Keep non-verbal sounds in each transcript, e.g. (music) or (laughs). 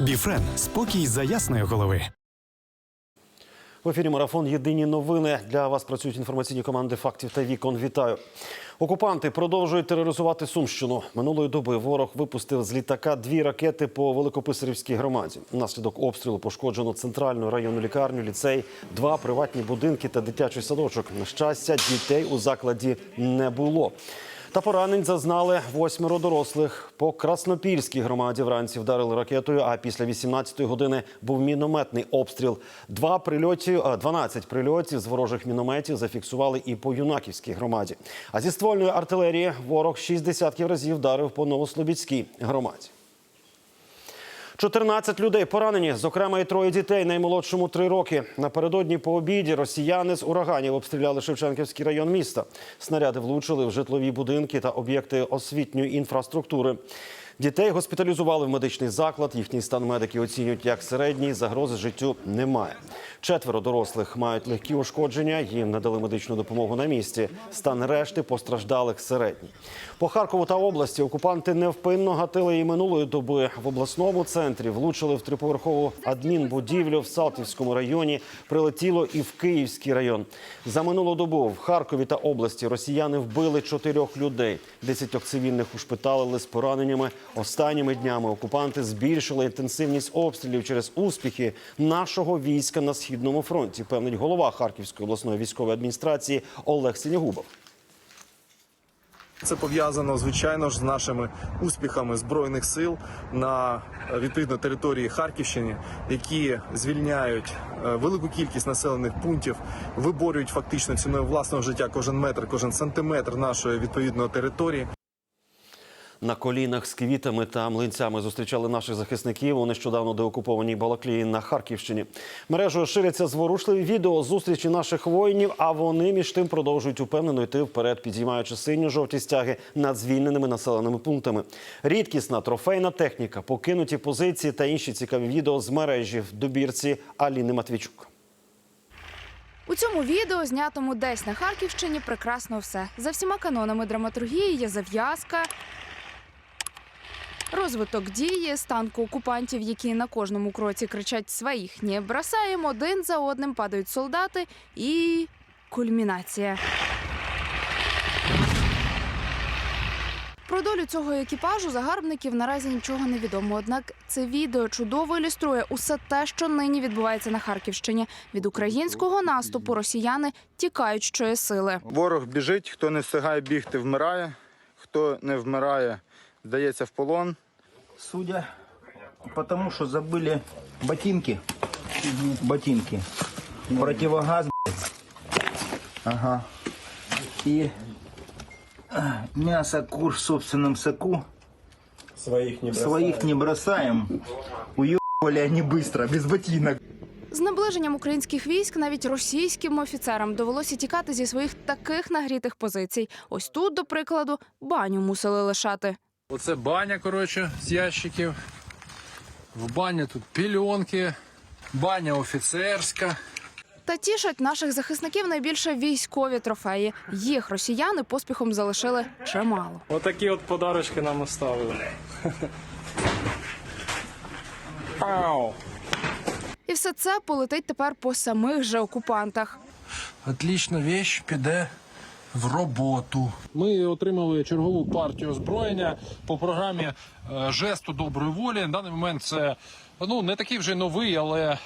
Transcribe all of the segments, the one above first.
Біфрен спокій за ясної голови. В ефірі марафон Єдині новини. Для вас працюють інформаційні команди фактів та вікон. Вітаю. Окупанти продовжують тероризувати Сумщину. Минулої доби ворог випустив з літака дві ракети по Великописарівській громаді. Внаслідок обстрілу пошкоджено центральну районну лікарню, ліцей, два приватні будинки та дитячий садочок. На щастя, дітей у закладі не було. Та поранень зазнали восьмеро дорослих. По Краснопільській громаді вранці вдарили ракетою. А після 18-ї години був мінометний обстріл. Два прильоті, а, 12 прильотів з ворожих мінометів зафіксували і по юнаківській громаді. А зі ствольної артилерії ворог шість десятків разів вдарив по Новослобідській громаді. 14 людей поранені, зокрема і троє дітей, наймолодшому три роки. Напередодні по обіді росіяни з ураганів обстріляли Шевченківський район міста. Снаряди влучили в житлові будинки та об'єкти освітньої інфраструктури. Дітей госпіталізували в медичний заклад. Їхній стан медики оцінюють як середній. Загрози життю немає. Четверо дорослих мають легкі ушкодження. Їм надали медичну допомогу на місці. Стан решти постраждалих середній. По Харкову та області окупанти невпинно гатили і минулої доби в обласному центрі. Влучили в триповерхову адмінбудівлю в Салтівському районі. Прилетіло і в Київський район. За минулу добу в Харкові та області росіяни вбили чотирьох людей. Десятьох цивільних ушпиталили з пораненнями. Останніми днями окупанти збільшили інтенсивність обстрілів через успіхи нашого війська на східному фронті. Певнить голова Харківської обласної військової адміністрації Олег Синягубов. Це пов'язано звичайно ж з нашими успіхами збройних сил на е, відповідно території Харківщини, які звільняють е, велику кількість населених пунктів, виборюють фактично ціною власного життя кожен метр, кожен сантиметр нашої відповідної території. На колінах з квітами та млинцями зустрічали наших захисників у нещодавно деокупованій Балаклії на Харківщині. Мережею ширяться зворушливі відео зустрічі наших воїнів, а вони між тим продовжують упевнено йти вперед, підіймаючи синьо-жовті стяги над звільненими населеними пунктами. Рідкісна трофейна техніка, покинуті позиції та інші цікаві відео з мережі в добірці Аліни Матвійчук. У цьому відео, знятому десь на Харківщині, прекрасно все. За всіма канонами драматургії є зав'язка, розвиток дії, станку окупантів, які на кожному кроці кричать своїх не бросаємо, один за одним падають солдати і кульмінація. Про долю цього екіпажу загарбників наразі нічого не відомо. Однак це відео чудово ілюструє усе те, що нині відбувається на Харківщині. Від українського наступу росіяни тікають щої сили. Ворог біжить, хто не встигає бігти, вмирає. Хто не вмирає, здається в полон. Судя по тому, что забыли ботинки. Ботинки. Противогаз. блядь. Ага. И а, мясо кур в собственном соку. Своих не бросаем. Своих не бросаем. Уебывали они быстро, без ботинок. З наближенням українських військ навіть російським офіцерам довелося тікати зі своїх таких нагрітих позицій. Ось тут, до прикладу, баню мусили лишати. Оце баня, коротше, з ящиків. В бані тут пільонки, баня офіцерська. Та тішать наших захисників найбільше військові трофеї. Їх росіяни поспіхом залишили чимало. Отакі от подарочки нам оставили. (laughs) Пау! І все це полетить тепер по самих же окупантах. Отлічна вещь піде в роботу. Ми отримали чергову партію озброєння по програмі е, жесту доброї волі. На даний момент це ну не такий вже новий, але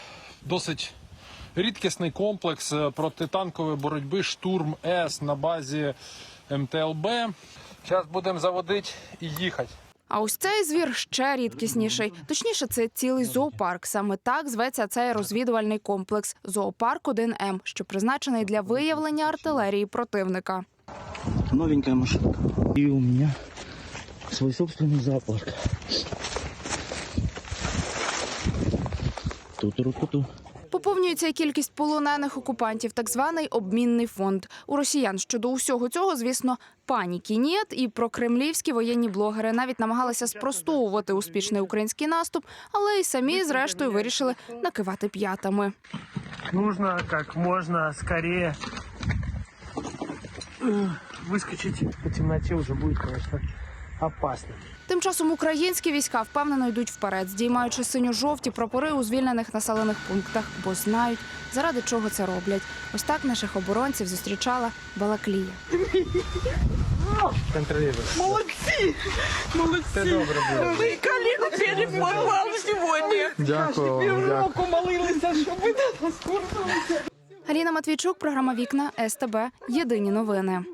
досить рідкісний комплекс е, протитанкової боротьби штурм С на базі МТЛБ. Зараз будемо заводити і їхати. А ось цей звір ще рідкісніший. Точніше, це цілий зоопарк. Саме так зветься цей розвідувальний комплекс зоопарк 1М, що призначений для виявлення артилерії противника. Новенькая машинка. И у меня свой собственный зоопарк. Ту-ту-ру-ту-ту. Поповнюється і кількість полонених окупантів, так званий обмінний фонд. У росіян щодо усього цього, звісно, паніки нет. І прокремлівські воєнні блогери навіть намагалися спростовувати успішний український наступ, але й самі, зрештою, вирішили накивати п'ятами. Нужно как можно скорее э, выскочить по темноте уже будет, конечно, опасны. Тим часом українські війська впевнено йдуть вперед, здіймаючи синьо-жовті прапори у звільнених населених пунктах, бо знають, заради чого це роблять. Ось так наших оборонців зустрічала Балаклія. Контролируй. Каліну перепорвав сьогодні. Дякую. Року молилися, щоб ви до нас Аліна Матвійчук, програма Вікна СТБ. Єдині новини.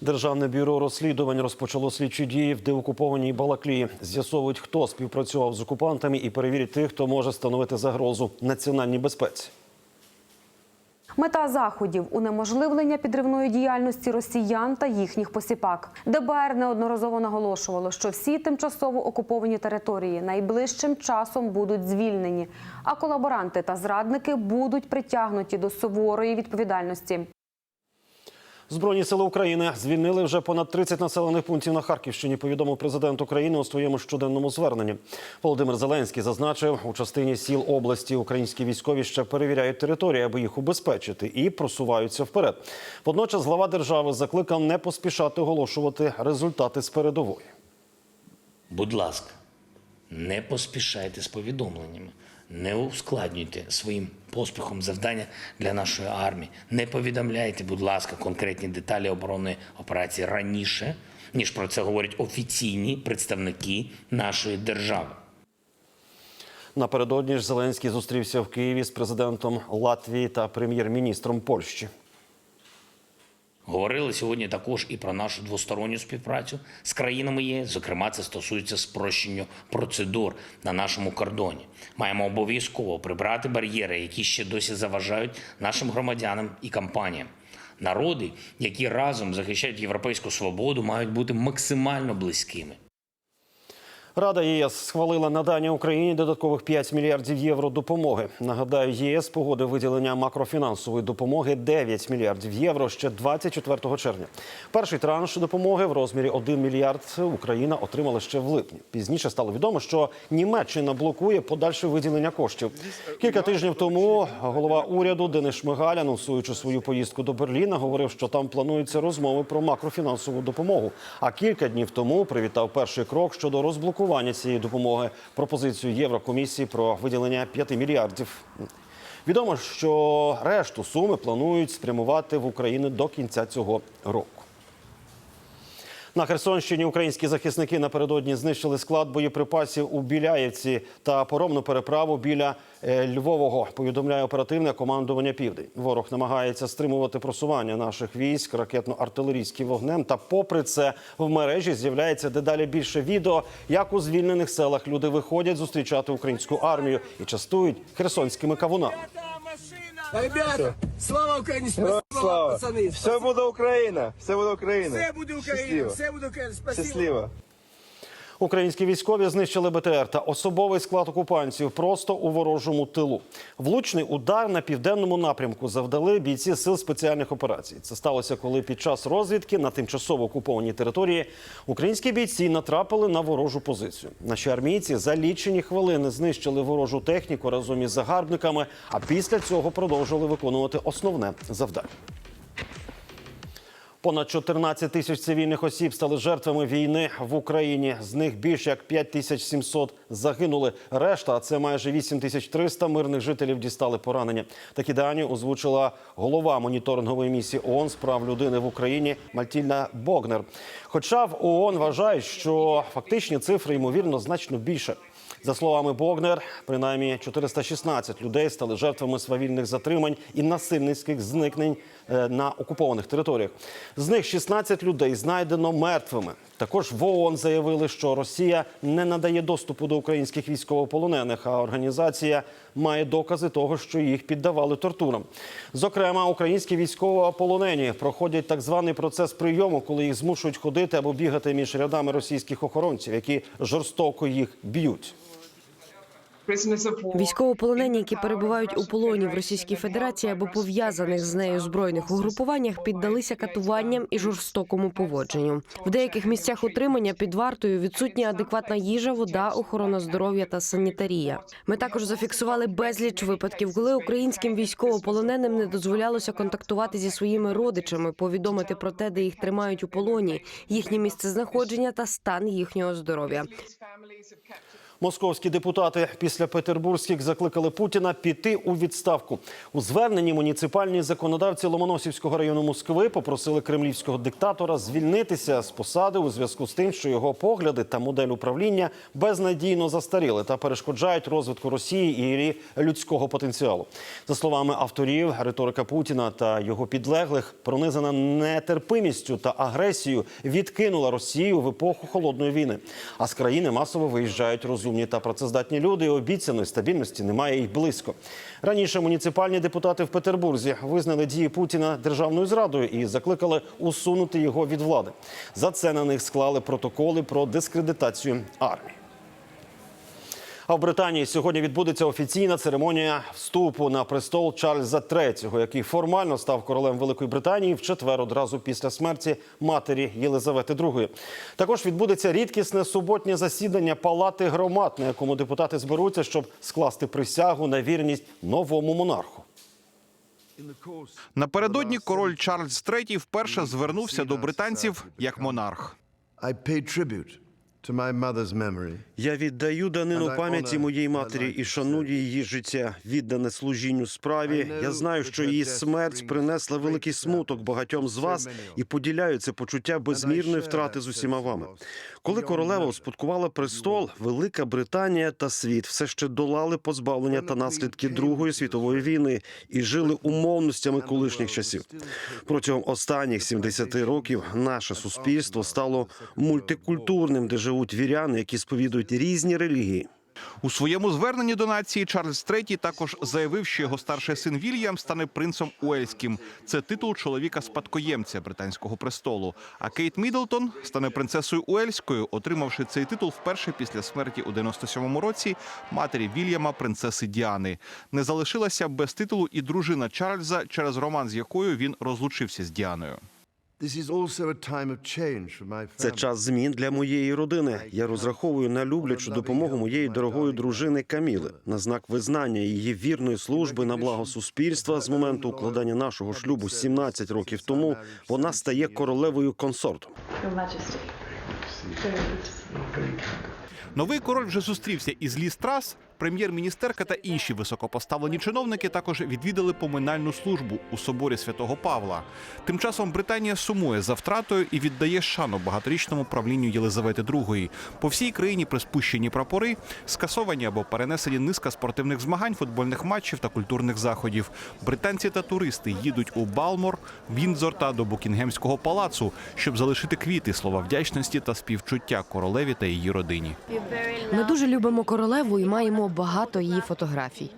Державне бюро розслідувань розпочало слідчі дії в деокупованій Балаклії. З'ясовують, хто співпрацював з окупантами і перевірять тих, хто може становити загрозу національній безпеці. Мета заходів унеможливлення підривної діяльності росіян та їхніх посіпак. ДБР неодноразово наголошувало, що всі тимчасово окуповані території найближчим часом будуть звільнені, а колаборанти та зрадники будуть притягнуті до суворої відповідальності. Збройні сили України звільнили вже понад 30 населених пунктів на Харківщині. Повідомив президент України у своєму щоденному зверненні. Володимир Зеленський зазначив, у частині сіл області українські військові ще перевіряють території, аби їх убезпечити, і просуваються вперед. Водночас глава держави закликав не поспішати оголошувати результати з передової. Будь ласка, не поспішайте з повідомленнями, не ускладнюйте своїм поспіхом завдання для нашої армії. Не повідомляйте, будь ласка, конкретні деталі оборонної операції раніше, ніж про це говорять офіційні представники нашої держави. Напередодні ж Зеленський зустрівся в Києві з президентом Латвії та прем'єр-міністром Польщі. Говорили сьогодні також і про нашу двосторонню співпрацю з країнами ЄС. Зокрема, це стосується спрощення процедур на нашому кордоні. Маємо обов'язково прибрати бар'єри, які ще досі заважають нашим громадянам і компаніям. Народи, які разом захищають європейську свободу, мають бути максимально близькими. Рада ЄС схвалила надання Україні додаткових 5 мільярдів євро допомоги. Нагадаю, єС погодив виділення макрофінансової допомоги 9 мільярдів євро ще 24 червня. Перший транш допомоги в розмірі 1 мільярд Україна отримала ще в липні. Пізніше стало відомо, що Німеччина блокує подальше виділення коштів. Кілька тижнів тому голова уряду Денис Шмигаль, анонсуючи свою поїздку до Берліна, говорив, що там плануються розмови про макрофінансову допомогу. А кілька днів тому привітав перший крок щодо розблокування цієї допомоги пропозицію Єврокомісії про виділення 5 мільярдів. Відомо, що решту суми планують спрямувати в Україну до кінця цього року. На Херсонщині українські захисники напередодні знищили склад боєприпасів у Біляєвці та поромну переправу біля е, Львового. Повідомляє оперативне командування Південь. Ворог намагається стримувати просування наших військ ракетно-артилерійським вогнем. Та, попри це, в мережі з'являється дедалі більше відео, як у звільнених селах люди виходять зустрічати українську армію і частують херсонськими кавунами. Ребята, слава Україні! Спасибо вам, пацани! Все буде Україна! Все буде Україна! Все буде Україна! Все буде Україна! Спасибо! Щасливо! Українські військові знищили БТР та особовий склад окупантів просто у ворожому тилу. Влучний удар на південному напрямку завдали бійці сил спеціальних операцій. Це сталося, коли під час розвідки на тимчасово окупованій території українські бійці натрапили на ворожу позицію. Наші армійці за лічені хвилини знищили ворожу техніку разом із загарбниками, а після цього продовжили виконувати основне завдання. Понад 14 тисяч цивільних осіб стали жертвами війни в Україні. З них більш як 5700 загинули. Решта, а це майже 8300 мирних жителів, дістали поранення. Такі дані озвучила голова моніторингової місії ООН з прав людини в Україні Мальтільна Богнер. Хоча в ООН вважають, що фактичні цифри ймовірно значно більше. За словами Богнер, принаймні 416 людей стали жертвами свавільних затримань і насильницьких зникнень на окупованих територіях. З них 16 людей знайдено мертвими. Також в ООН заявили, що Росія не надає доступу до українських військовополонених, а організація має докази того, що їх піддавали тортурам. Зокрема, українські військовополонені проходять так званий процес прийому, коли їх змушують ходити або бігати між рядами російських охоронців, які жорстоко їх б'ють. Військовополонені, які перебувають у полоні в Російській Федерації або пов'язаних з нею збройних угрупуваннях, піддалися катуванням і жорстокому поводженню. В деяких місцях утримання під вартою відсутня адекватна їжа, вода, охорона здоров'я та санітарія. Ми також зафіксували безліч випадків, коли українським військовополоненим не дозволялося контактувати зі своїми родичами, повідомити про те, де їх тримають у полоні, їхнє місцезнаходження та стан їхнього здоров'я. Московські депутати після петербурзьких закликали Путіна піти у відставку. У зверненні муніципальні законодавці Ломоносівського району Москви попросили кремлівського диктатора звільнитися з посади у зв'язку з тим, що його погляди та модель управління безнадійно застаріли та перешкоджають розвитку Росії і людського потенціалу. За словами авторів, риторика Путіна та його підлеглих пронизана нетерпимістю та агресією відкинула Росію в епоху холодної війни. А з країни масово виїжджають розумні та працездатні люди. Обіцяної стабільності немає й близько. Раніше муніципальні депутати в Петербурзі визнали дії Путіна державною зрадою і закликали усунути його від влади. За це на них склали протоколи про дискредитацію армії. А в Британії сьогодні відбудеться офіційна церемонія вступу на престол Чарльза III, який формально став королем Великої Британії в четвер одразу після смерті матері Єлизавети II. Також відбудеться рідкісне суботнє засідання палати громад, на якому депутати зберуться, щоб скласти присягу на вірність новому монарху. Напередодні король Чарльз III вперше звернувся до британців як монарх. Я віддаю данину пам'яті моєї матері і шаную її життя, віддане служінню справі. Я знаю, що її смерть принесла великий смуток багатьом з вас і поділяю це почуття безмірної втрати з усіма вами. Коли королева успадкувала престол, Велика Британія та світ все ще долали позбавлення та наслідки Другої світової війни і жили умовностями колишніх часів. Протягом останніх 70 років наше суспільство стало мультикультурним, де живуть віряни, які сповідують різні релігії. У своєму зверненні до нації Чарльз III також заявив, що його старший син Вільям стане принцем Уельським. Це титул чоловіка-спадкоємця британського престолу. А Кейт Міддлтон стане принцесою Уельською, отримавши цей титул вперше після смерті у 97-му році матері Вільяма, принцеси Діани. Не залишилася без титулу і дружина Чарльза, через роман з якою він розлучився з Діаною. Це час змін для моєї родини. Я розраховую на люблячу допомогу моєї дорогої дружини Каміли на знак визнання її вірної служби на благо суспільства. З моменту укладання нашого шлюбу 17 років тому вона стає королевою консортом. Новий король вже зустрівся із Лі Страс. Прем'єр-міністерка та інші високопоставлені чиновники також відвідали поминальну службу у соборі святого Павла. Тим часом Британія сумує за втратою і віддає шану багаторічному правлінню Єлизавети II. По всій країні приспущені прапори, скасовані або перенесені низка спортивних змагань, футбольних матчів та культурних заходів. Британці та туристи їдуть у Балмор, Віндзор та до Букінгемського палацу, щоб залишити квіти, слова вдячності та співчуття королеві та її родині. Ми дуже любимо королеву і маємо багато її фотографій.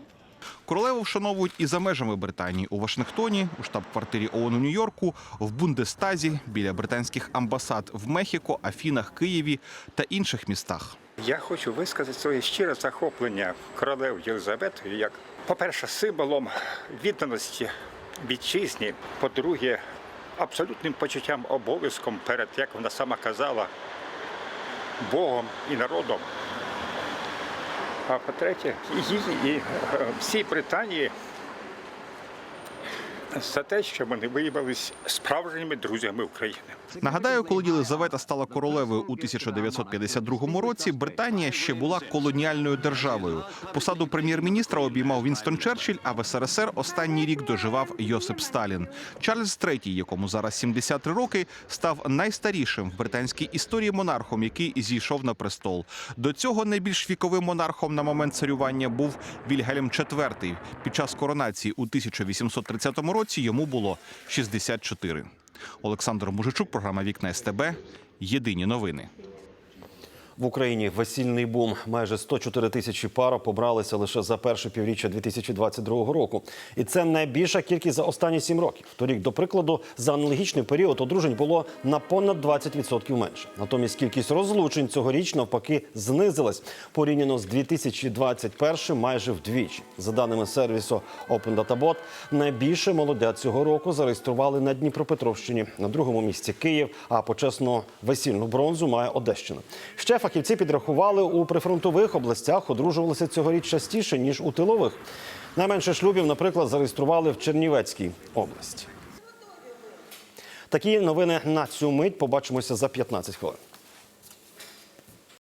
Королеву вшановують і за межами Британії у Вашингтоні, у штаб-квартирі ООН у Нью-Йорку, в Бундестазі, біля британських амбасад в Мехіко, Афінах, Києві та інших містах. Я хочу висказати своє щире захоплення королев Єлизаветою як, по-перше, символом відданості вітчизні, по-друге, абсолютним почуттям обов'язком перед, як вона сама казала, Богом і народом. А по-третє, її і е, всій Британії за те, що вони виявилися справжніми друзями України. Нагадаю, коли Єлизавета стала королевою у 1952 році, Британія ще була колоніальною державою. Посаду прем'єр-міністра обіймав Вінстон Черчилль, а в СРСР останній рік доживав Йосип Сталін. Чарльз III, якому зараз 73 роки, став найстарішим в британській історії монархом, який зійшов на престол. До цього найбільш віковим монархом на момент царювання був Вільгельм IV. Під час коронації у 1830 році йому було 64. Олександр Мужичук, програма Вікна СТБ. Єдині новини. В Україні весільний бум. Майже 104 тисячі пар побралися лише за перше півріччя 2022 року. І це найбільша кількість за останні сім років. Торік, до прикладу, за аналогічний період одружень було на понад 20% менше. Натомість кількість розлучень цьогоріч навпаки знизилась порівняно з 2021 майже вдвічі. За даними сервісу Open Data найбільше молодят цього року зареєстрували на Дніпропетровщині. На другому місці Київ, а почесну весільну бронзу має Одещина. Ще фахівці підрахували у прифронтових областях одружувалися цьогоріч частіше ніж у тилових. Найменше шлюбів, наприклад, зареєстрували в Чернівецькій області. Такі новини на цю мить побачимося за 15 хвилин.